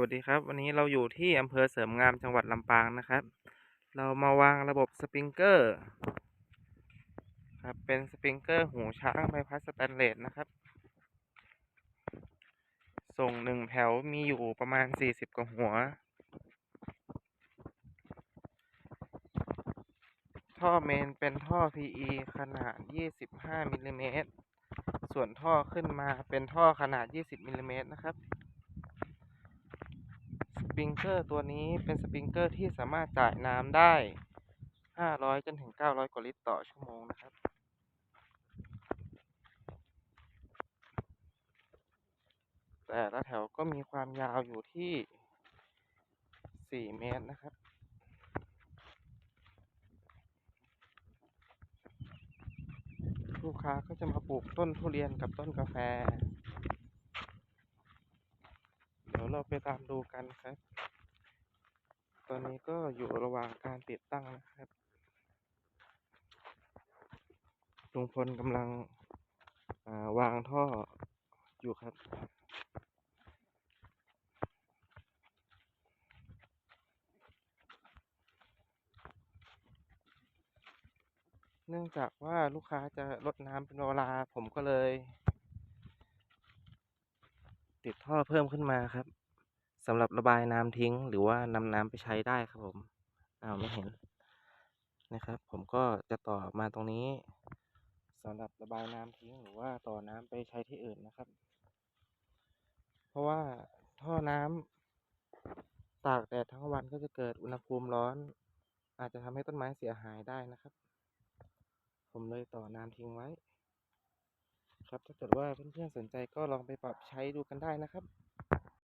วัสดีครับ วันนี้เราอยู่ที่อำเภอเสริมงามจังหวัดลำปางนะครับ เรามาวางระบบสปริงเกอร์ครับเป็นสปริงเกอร์หูช้างใบพัดสแตนเลสนะครับ ส่งหนึ่งแถวมีอยู่ประมาณสี่สิบกว่าหัว ท่อเมนเป็นท่อ PE ขนาด 25มิลลิเมตรส่วนท่อขึ้นมาเป็นท่อขนาด 20มิลลิเมตรนะครับ สปริงเกอร์ตัวนี้เป็นสปริงเกอร์ที่สามารถจ่ายน้ำได้ 500 จนถึง 900 กว่าลิตรต่อชั่วโมงนะครับ แต่ละแถวก็มีความยาวอยู่ที่ 4 เมตรนะครับลูกค้าก็จะมาปลูกต้นทุเรียนกับต้นกาแฟ ยวเราไปตามดูกันครับ ตอนนี้ก็อยู่ระหว่างการติดตั้งนะครับลุงพลกำลังาวางท่ออยู่ครับ เนื่องจากว่าลูกค้าจะรดน้ำเป็นเวลาผมก็เลย ติดท่อเพิ่มขึ้นมาครับ สำหรับระบายน้ำทิ้ง หรือว่านำน้ำไปใช้ได้ครับผมอ้าวไม่เห็นนะครับ ผมก็จะต่อมาตรงนี้สำหรับระบายน้ำทิ้งหรือว่าต่อน้ำไปใช้ที่อื่นนะครับ เพราะว่าท่อน้ำตากแดดทั้งวันก็จะเกิดอุณหภูมิร้อน อาจจะทำให้ต้นไม้เสียหายได้นะครับ ผมเลยต่อน้ำทิ้งไว้ ครับถ้าเกิดว่าเพื่อนๆสนใจก็ลองไปปรับใช้ดูกันได้นะครับ